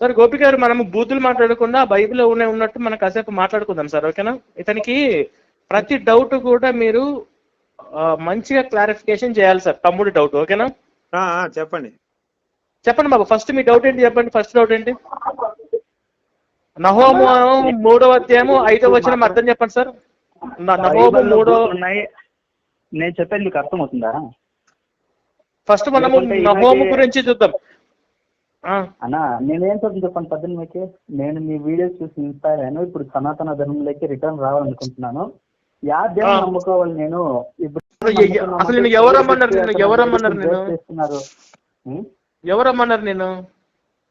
Sir Gopi గారు మనము బూతులు మాట్లాడకుండా బైబిల్లో ఉన్న ఉన్నట్టు మనం కాసేపు మాట్లాడుకుందాం సార్ ఓకేనా? ఇతనికి ప్రతి డౌట్ కూడా మీరు మంచిగా క్లారిఫికేషన్ చేయాలి సార్ తమ్ముడి డౌట్ ఓకేనా? చెప్పండి. చెప్పండి బాబు ఫస్ట్ మీ డౌట్ ఏంటి చెప్పండి ఫస్ట్ డౌట్ ఏంటి? నహోము మూడవ అధ్యాయము ఐదవ వచనం అర్థం చెప్పండి సార్. న- నహోము మూడో నేను చెప్పేది మీకు అర్థమవుతుందా? ఫస్ట్ మనము నహోము గురించి చూద్దాం. అన్నా నేనేం చెప్తాను చెప్పండి పద్దెనిమిది మీకు. నేను మీ వీడియోస్ చూసి ఇన్స్పైర్ అయ్యాను. ఇప్పుడు సనాతన ధర్మంలోకి రిటర్న్ రావాలనుకుంటున్నాను. యా దేవుని. నమ్ముకోవాలి నేను. ఇప్పుడు అసలు ఎ- ఎ- అసలు నిన్ను ఎవరు రమ్మన్నారు నిన్ను ఎవరు రమ్మన్నారు నిన్ను చేస్తున్నారు? ఉం? ఎవరు రమ్మన్నారు నేను?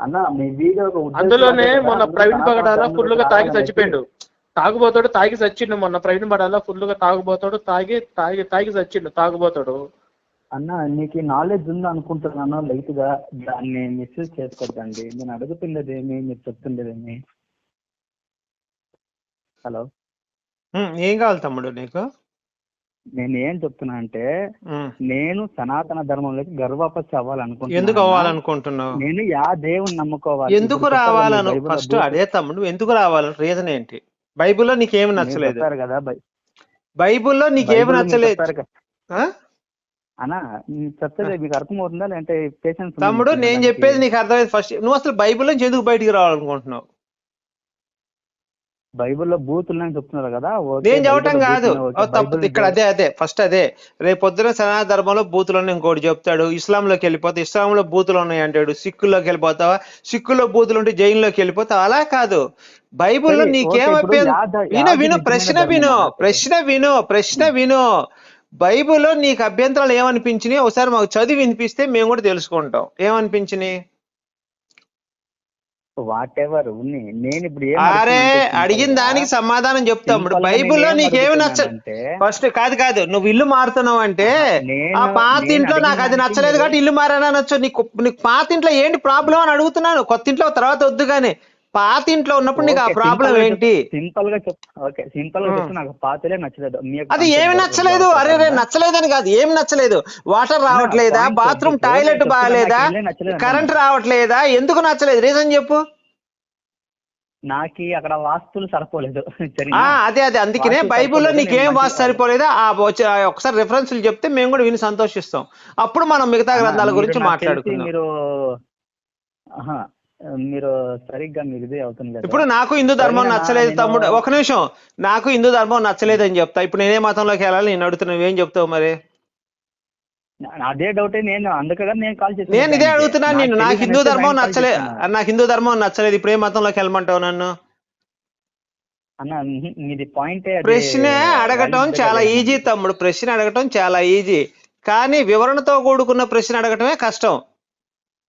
అన్న మీ వీడియో అందులోనే మొన్న ప్రవీణ్ పగడాల ఫుల్గా తాగి చచ్చిపోయాడు. తాగుబోతాడు తాగి చచ్చిండు మొన్న ప్రవీణ్ పడాల ఫుల్గా తాగుబోతాడు తాగి తాగి తాగి చచ్చిండు తాగుబోతాడు. అన్న నీకు నాలెడ్జ్ ఉంది అనుకుంటున్నాను లైట్గా దాన్ని మిస్యూజ్ చేసుకోవద్దండి. నేను అడుగుతున్నదేమి మీరు చెప్తుండేదేమి? హలో? ఏం కావాలి తమ్ముడు నీకు? నేను ఏం చెప్తున్నా అంటే నేను సనాతన ధర్మంలోకి గర్వపచ్చి అవ్వాలనుకుంటున్నాను ఎందుకు అవ్వాలనుకుంటున్నావు? నేను యా దేవుని నమ్ముకోవాలి. ఎందుకు రావాలను? ఫస్ట్ అదే తమ్ముడు ఎందుకు రావాలని రీజన్ ఏంటి? బైబిల్లో నీకేమి నచ్చలేదు? కదా బై- బైబిల్లో నీకేమి నచ్చలేదు? అన్నా మీకు అర్థమవుతుందా? లేదంటే పేషెన్స్ తమ్ముడు నేను చెప్పేది నీకు అర్థమైంది ఫస్ట్ నువ్వు అసలు బైబిల్ నుంచి ఎందుకు బయటికి రావాలనుకుంటున్నావు? బైబిల్లో బూతులని చెప్తున్నారు కదా నేను చెప్పటం కాదు. తప్పు ఇక్కడ అదే అదే ఫస్ట్ అదే. రేపు పొద్దున సనాతన ధర్మంలో బూతులను ఇంకోటి చెప్తాడు. ఇస్లాంలోకి వెళ్ళిపోతే ఇస్లాంలో బూతులు ఉన్నాయి అంటాడు. సిక్కుల్లోకి వెళ్ళిపోతావా? సిక్కుల్లో బూతులు ఉంటే జైల్లోకి వెళ్ళిపోతావా? అలా కాదు. బైబిల్లో సరే, నీకేం ఓకే, ఇప్పుడు అభ్యంతరం యాద- విను విను ప్రశ్న విను. ప్రశ్న విను ప్రశ్న విను. బైబిల్లో నీకు అభ్యంతరాలు ఏమనిపించినాయి? ఒకసారి మాకు చదివి వినిపిస్తే మేము కూడా తెలుసుకుంటాం. ఏమనిపించినాయి? వాట్ ఎవర్ నేను ఇప్పుడు అరే అడిగిన దానికి సమాధానం చెప్తాము simple గా బైబిల్లో నీకేమి నచ్చ అడుగుతున్నానంటే, ఫస్ట్ కాదు కాదు. నువ్వు ఇల్లు మారుతున్నావు అంటే ఆ పాత ఇంట్లో నాకు అది నచ్చలేదు కాబట్టి ఇల్లు మారాను అనొచ్చు నీకు నీకు పాత ఇంట్లో ఏంటి ప్రాబ్లం అని అడుగుతున్నాను. కొత్త ఇంట్లో తర్వాత వద్దు కానీ పాత ఇంట్లో ఉన్నప్పుడు నీకు ఆ ప్రాబ్లం ఏంటి? సింపుల్గా ఓకే సింపుల్గా. చెప్తే నాకు పాతలే నచ్చలేదు అది ఏమి. నచ్చలేదు? అరే రే నచ్చలేదని కాదు ఏం నచ్చలేదు? వాటర్ రావట్లేదా? బాత్రూమ్. టాయిలెట్ బాగాలేదా? కరెంట్ రావట్లేదా? ఎందుకు నచ్చలేదు? రీజన్ చెప్పు. నాకు అక్కడ వాస్తులు సరిపోలేదు అదే అదే అందుకనే బైబిల్లో నీకేం నేను వాస్తు సరిపోలేదా? ఆ ఒకసారి రెఫరెన్స్లు చెప్తే మేము కూడా విని సంతోషిస్తాం. అప్పుడు మనం మిగతా గ్రంథాల గురించి మాట్లాడుకుందాం. మీరు మీరు సరిగ్గా మీరు ఇదే అవుతుంది ఇప్పుడు నాకు హిందూ ధర్మం నచ్చలేదు తమ్ముడు. ఒక నిమిషం. నాకు హిందూ ధర్మం నచ్చలేదు అని చెప్తా. ఇప్పుడు నేనే మతంలోకి వెళ్ళాలి నేను అడుగుతున్నా. నువ్వేం చెప్తావు మరి? అదే డౌటే నేను అందుకగా నేను కాల్ చేశాను నేను ఇదే. అడుగుతున్నాను నేను నాకు హిందూ ధర్మం నచ్చలేదు. నాకు హిందూ ధర్మం నచ్చలేదు. ఇప్పుడు ఏ మతంలోకి వెళ్ళమంటావు నన్ను? అన్న మీది పాయింట్ ప్రశ్న అడగటం చాలా ఈజీ తమ్ముడు. ప్రశ్న అడగటం చాలా ఈజీ కానీ వివరణతో కూడుకున్న ప్రశ్న అడగటమే కష్టం.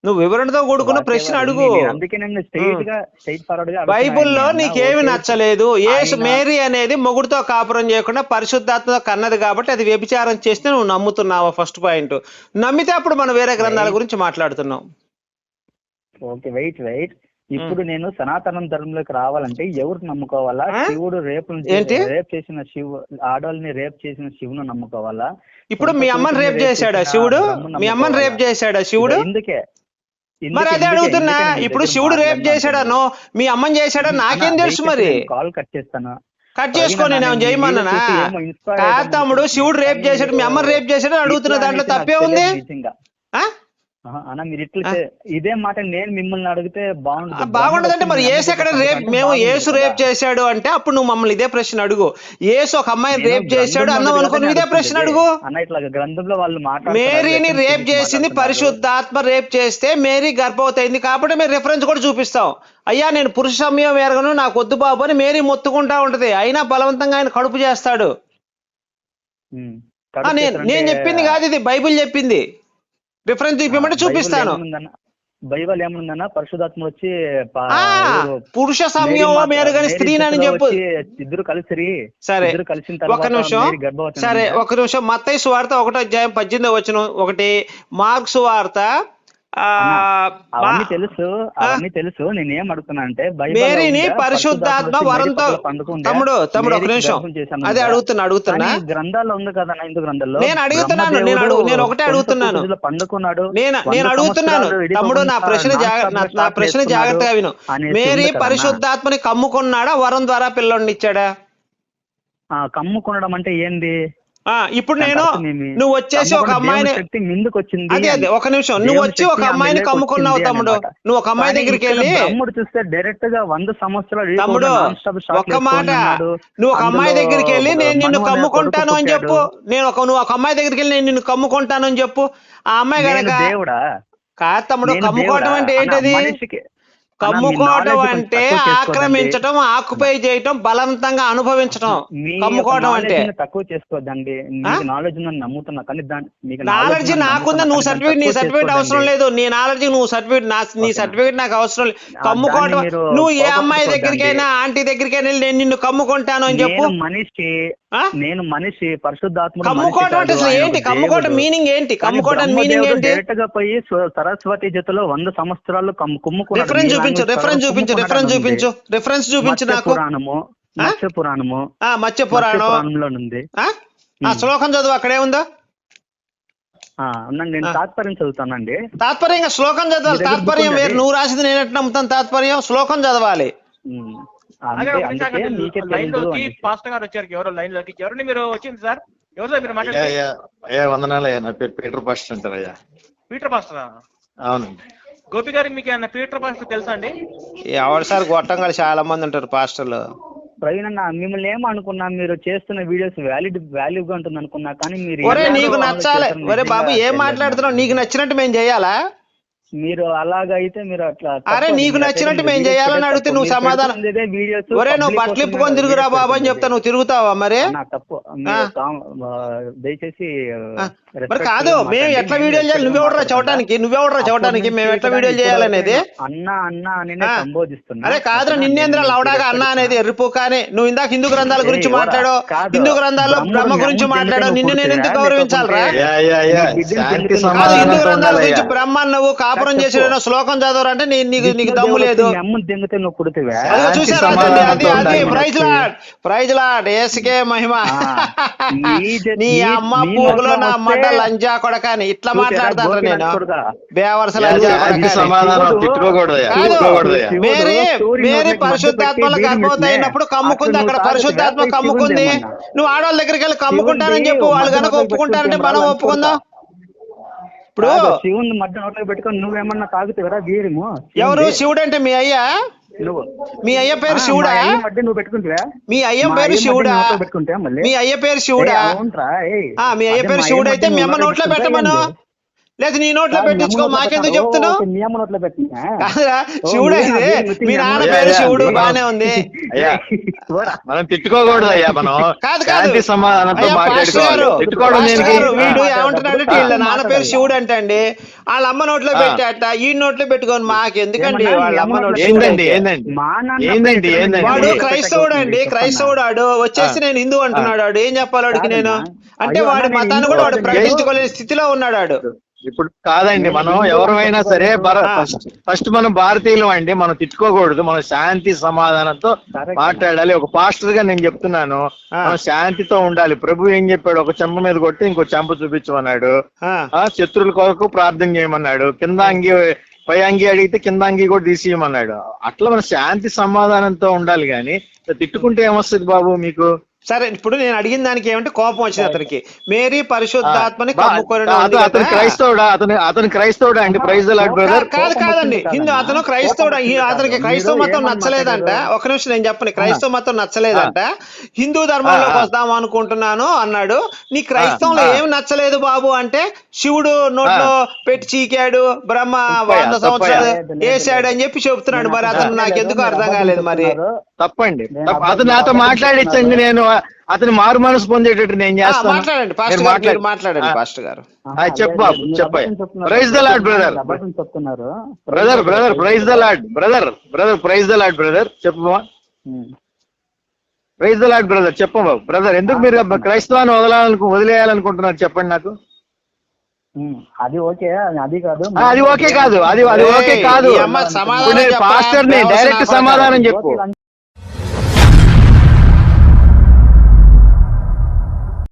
నువ్వు వివరణతో కూడుకున్న ప్రశ్న అడుగు. అందుకే నేను స్ట్రైట్గా స్ట్రైట్ ఫార్వర్డ్గా బైబిల్లో. నీకేమి. నచ్చలేదు. ఆయన- మేరీ అనేది మొగుడుతో కాపురం చేయకుండా పరిశుద్ధాత్మతో కన్నది కాబట్టి అది వ్యభిచారం చేస్తే నువ్వు నమ్ముతున్నావా ఫస్ట్ పాయింట్. నమ్మితే అప్పుడు మనం వేరే గ్రంథాల. గురించి మాట్లాడుతున్నాం. Okay wait wait. ఇప్పుడు నేను సనాతన ధర్మంలోకి రావాలంటే ఎవరు నమ్ముకోవాలా? శివుడు రేపు? రేప్ చేసిన శివు ఆడవాళ్ళని రేప్ చేసిన శివును నమ్ముకోవాలా? ఇప్పుడు మీ అమ్మని రేప్ చేశాడా శివుడు? మీ అమ్మని రేప్ చేశాడా శివుడు? ఎందుకే? మరి అదే అడుగుతున్నా? ఇప్పుడు శివుడు రేప్ చేశాడనో మీ అమ్మని చేశాడా? నాకేం తెలుసు మరి. కాల్ కట్ చేస్తాను? కట్ చేసుకో నేను చేయమన్నానా? కాదు. తమ్ముడు శివుడు రేప్ చేశాడు మీ అమ్మని రేప్ చేశాడు అడుగుతున్నా దాంట్లో తప్పే ఉంది. అన్న మీరు ఇట్లా ఇదే మాట నేను మిమ్మల్ని అడిగితే బాగుంటుంది బాగుండదంటే మరి ఏసు ఎక్కడ రేప్ మేము ఏసు రేప్ చేశాడు అంటే అప్పుడు నువ్వు మమ్మల్ని ఇదే ప్రశ్న అడుగు. ఏసు ఒక అమ్మాయిని రేప్ చేశాడు అన్నావు అనుకో నువ్వు ఇదే ప్రశ్న అడుగు. అన్న ఇట్లా గ్రంథంలో వాళ్ళు మాట్లాడుతున్నారు, మేరీని రేప్ చేసింది. పరిశుద్ధాత్మ రేప్ చేస్తే మేరీ గర్భవతి అయింది కాబట్టి మేము రిఫరెన్స్ కూడా చూపిస్తాం. అయ్యా నేను పురుష సమయం ఎరగను నాకు వద్దు బాబు అని మేరీ మొత్తుకుంటా ఉంటది. అయినా బలవంతంగా ఆయన కడుపు చేస్తాడు. నేను చెప్పింది కాదు ఇది. బైబిల్ చెప్పింది. రిఫరెన్స్ చూపించమంటే చూపిస్తాను. బైబిల్ ఏముందన్న? పరిశుధాత్మ వచ్చి పురుష మేరీ సమయం మేరీ స్త్రీని అని స్థితిలో చెప్పు ఇద్దరు కలిసిరి. సరే ఒక నిమిషం. సరే? ఒక నిమిషం. మత్తయి సువార్త ఒకటో అధ్యాయం పద్దెనిమిది వచ్చిన ఒకటి. మార్క్స్ వార్త అవన్నీ తెలుసు అవన్నీ తెలుసు. నేనేం అడుగుతున్నా అంటే మేరీని పరిశుద్ధాత్మ వరంతో తమ్ముడు తమ్ముడు ఒక నిమిషం. అదే అడుగుతున్నా అడుగుతున్నా. గ్రంథాల్లో ఉంది కదా హిందూ గ్రంథాల్లో? నేను అడుగుతున్నాను, నేను అడుగు- నేను ఒకటే అడుగుతున్నాను. పండుకున్నాడు. నేను నేను అడుగుతున్నాను. తమ్ముడు నా ప్రశ్న నాన్ జాగ్ర- స్టాప్ నా- ప్రశ్న జాగ్రత్తగా విను. మేరీ. పరిశుద్ధాత్మని కమ్ముకున్నాడా? వరం ద్వారా పిల్లోడిని ఇచ్చాడా? ఆ, కమ్ముకొనడం అంటే ఏంది? ఇప్పుడు నేను? నువ్వు వచ్చేసి ఒక అమ్మాయిని అదే అదే ఒక నిమిషం నువ్వు వచ్చి ఒక అమ్మాయిని కమ్ముకున్నావు తమ్ముడు. నువ్వు ఒక అమ్మాయి దగ్గరికి వెళ్ళి బ్రహ్ముడు చూస్తే డైరెక్ట్గా వంద సంవత్సరాలు తమ్ముడు ఒక్క మాట. నువ్వు ఒక అమ్మాయి దగ్గరికి వెళ్ళి నేను నిన్ను కమ్ముకుంటాను అని చెప్పు. నేను ఒక నువ్వు ఒక అమ్మాయి దగ్గరికి వెళ్ళి నేను నిన్ను కమ్ముకుంటాను అని చెప్పు ఆ అమ్మాయి దేవుడా కాదు తమ్ముడు దేవుడా? అంటే ఏంటది కమ్ముకోవడం అంటే. ఆక్రమించటం ఆక్యుపై చేయటం బలవంతంగా అనుభవించటం మీ కమ్ముకోవడం అంటే తక్కువ చేసుకోవద్దండి నాలెడ్జ్ ఉందని నమ్ముతున్నా కానీ దాని నాలెడ్జ్ నాకుందా నువ్వు సర్టిఫికేట్ నీ సర్టిఫికేట్ అవసరం. లేదు నీ నాలెడ్జ్ నువ్వు సర్టిఫికేట్ నా నీ? సర్టిఫికేట్ నాకు అవసరం లేదు కమ్ముకోవడం నువ్వు ఏ. అమ్మాయి దగ్గరికైనా ఆంటీ దగ్గరికైనా వెళ్ళి నేను నిన్ను కమ్ముకుంటాను అని చెప్పు మనిషి? నేను మనిషి పరిశుద్ధాత్మ కమ్ముకోవడం అంటే అసలు ఏంటి? కమ్ముకోవడం మీనింగ్ ఏంటి? కమ్ముకోవడం మీనింగ్ ఏంటి డైరెక్ట్గా పోయి స్వ- సరస్వతి జతలో వంద సంవత్సరాలు. రిఫరెన్స్ చూపించు రిఫరెన్స్ చూపించు రిఫరెన్స్ చూపించు. రిఫరెన్స్ చూపించు నాకు. పురాణము మత్స్య పురాణము. ఆ మత్స్య మత్స్య పురాణం పురాణంలో ఉంది శ్లోకం చదువు అక్కడే ఉందో? నేను. తాత్పర్యం చదువుతానండి. తాత్పర్యంగా శ్లోకం చదవాలి. తాత్పర్యం వేరు? నువ్వు రాసింది నేను ఎట్లా నమ్ముతాను? తాత్పర్యం శ్లోకం చదవాలి. లైన్లోకి. పాస్టర్ గారు వచ్చారు. ఎవరో లైన్లోకి మీరు వచ్చింది సార్? ఎవరు మీరు అయ్యా మాట్లాడారు అయ్యా అయ్యా వందనాలయ్యా. నా పేరు పీటర్ పాస్టర్ అంటారు అయ్యా పీటర్ పాస్టర్? అవునండి గోపి గారికి మీకు ఏమన్నా పీటర్ పాస్టర్ తెలుసా అండి? ఎవరు సార్? గొట్టంగా చాలా మంది ఉంటారు పాస్టర్లు. ప్రవీణ్ అన్న మిమ్మల్ని ఏమనుకున్నా మీరు చేస్తున్న వీడియోస్ వ్యాలిడ్ వాల్యూ గా ఉంటుంది అనుకున్నా కానీ మీరు నీకు నచ్చాలి. ఒరే బాబు ఏం మాట్లాడుతున్నావు? నాకు. నీకు నచ్చినట్టు మేము చేయాలా? మీరు అలాగా అయితే మీరు అట్లా అరే. నీకు నచ్చినట్టు మేము చేయాలని అడిగితే. నువ్వు సమాధానం- వీడియోస్ ఒరే నువ్వు బట్టలు ఇప్పుకొని తిరుగురా బాబు అని. చెప్తా నువ్వు తిరుగుతావా మరి తప్పు దయచేసి మరి కాదు మేము. ఎట్లా వీడియోలు చేయాలి నువ్వెవడరా. చవటానికి నువ్వెవడరా చవటానికి మేము ఎట్లా వీడియోలు చేయాలనేది అన్న అన్న అని. సంబోధిస్తున్నా అరే కాదురా? నిన్నేంద్ర నేను లవడాగా అన్న అనేది ఎర్రిపు కానీ నువ్వు ఇందాక హిందూ గ్రంథాల గురించి మాట్లాడో. హిందూ గ్రంథాల్లో బ్రహ్మ గురించి మాట్లాడో నిన్ను నేను ఎందుకు? గౌరవించాలరా హిందూ గ్రంథాల గురించి బ్రహ్మ నువ్వు కాపురం చెప్పు. చేసిన శ్లోకం చదవరు అంటే నీ- నీకు నీకు దమ్ము లేదు. దెంగితే నువ్వు చూసారా అది అది ప్రైజ్. లాడ్. Praise lord. ఏసుకే మహిమ. నీ అమ్మ పూగులో నా అమ్మట లంజా కొడకాని ఇట్లా చూసారా, మాట్లాడతాను నేను. బేవర్స లంజా మేరీ మేరీ పరిశుద్ధాత్మల గర్భవతి అయినప్పుడు కమ్ముకుంది అక్కడ. పరిశుద్ధాత్మ కమ్ముకుంది? నువ్వు ఆడవాళ్ళ దగ్గరికి వెళ్ళి కమ్ముకుంటానని చెప్పు. వాళ్ళు కనుక ఒప్పుకుంటారంటే మనం ఒప్పుకుందాం. ఇప్పుడు శివుని మధ్య నోట్లో పెట్టుకొని నువ్వేమన్నా తాగుతావురా వీరము? ఎవరు? శివుడు అంటే మీ అయ్యా? నువ్వు. మీ అయ్య పేరు శివుడా? మధ్య నువ్వు పెట్టుకుంటావా? మీ అయ్య పేరు శివుడా? పెట్టుకుంటే మళ్ళీ? మీ అయ్య పేరు శివుడా? మీ అయ్య పేరు శివుడు అయితే మీ అమ్మ నోట్లో పెట్టుకుంటే పెట్టమను? లేదు నీ నోట్లో పెట్టించుకో మాకెందుకు? చెప్తున్నావు? కాదురా శివుడు మీరు మీ నాన్న పేరు అయ్యా, శివుడు అయ్యా. బానే ఉంది అయ్యా. మనం తిట్టుకోకూడదయ్యా మనం కాదు కాదు సమాధానంతో అయ్యా, వీడు ఏమంటున్నాడంటే ఆ, వీళ్ళ నాన్న పేరు. శివుడు అంటండి వాళ్ళ అమ్మ నోట్లో. పెట్టాట ఈ నోట్లో పెట్టుకొని మాకు ఎందుకండి ఏమన్నా? వాళ్ళ అమ్మ నోట్లో ఏందండి? ఏందండి? వాడు? క్రైస్తవుడు అండి క్రైస్తవుడు ఆడు వచ్చేసి నేను హిందూ అంటున్నాడు వాడు ఏం చెప్పాలి వాడికి నేను. అంటే అయ్యో, వాడి మతాన్ని కూడా వాడు. ప్రకటించుకోలేని స్థితిలో ఉన్నాడు వాడు ఇప్పుడు కాదండి మనం ఎవరైనా సరే. ఫస్ట్ మనం భారతీయులం అండి మనం తిట్టుకోకూడదు మనం శాంతి సమాధానంతో. మాట్లాడాలి. ఒక పాస్టర్గా నేను చెప్తున్నాను. మనం శాంతితో ఉండాలి. ప్రభు ఏం చెప్పాడు? ఒక చెంప మీద కొట్టి ఇంకో చెంప చూపించమన్నాడు. శత్రువుల కొరకు ప్రార్థన చేయమన్నాడు. కింద అంగి పై అంగి అడిగితే కింద అంగి కూడా తీసేయమన్నాడు. అట్లా మన శాంతి సమాధానంతో ఉండాలి కానీ తిట్టుకుంటే ఏమొస్తుంది బాబు మీకు? సరే ఇప్పుడు నేను అడిగిన దానికి ఏమంటే కోపం వచ్చింది అతనికి. మేరీ పరిశుద్ధాత్మని అతను. క్రైస్తవుడా? అతను అతను క్రైస్తవుడా అండి? ప్రైజ్ బ్రదర్ కాదు కాదు కాదండి. హిందూ అతను. క్రైస్తవుడు? అతనికి. క్రైస్తవ మతం నచ్చలేదంట? ఒక నిమిషం నేను చెప్పను. క్రైస్తవ మతం నచ్చలేదంట. హిందూ ధర్మంలోకి. వస్తాం అనుకుంటున్నాను అన్నాడు. నీ క్రైస్తవంలో. ఏం నచ్చలేదు బాబు అంటే శివుడు నోట్లో పెట్టి చీకాడు బ్రహ్మ వంద సంవత్సరాలు. వేసాడు అని చెప్పి చెప్తున్నాడు మరి అతను నాకు ఎందుకు అర్థం కాలేదు మరి. తప్పండి. అతను నాతో మాట్లాడించండి. నేను అతని మారు మనసు పొందేటట్టు నేను చేస్తాను మాట్లాడండి పాస్టర్ మీరు గారు మాట్లాడు. మీరు మాట్లాడండి ఆ. పాస్టర్ గారు ఆ, చెప్పు బాబు, మీరు చెప్పయ్య. అబద్ధం చెప్తున్నారు. Brother brother praise the lord brother brother praise the lord brother చెప్పు. ప్రైజ్ ద లాడ్ బ్రదర్ చెప్పు బాబు బ్రదర్ ఎందుకు మీరు క్రైస్తవాన్ని వదలాలను వదిలేయాలనుకుంటున్నారు చెప్పండి నాకు అది ఓకే అది- అది కాదు అది ఓకే కాదు అది అది ఓకే కాదు? పాస్టర్ని డైరెక్ట్. సమాధానం చెప్పు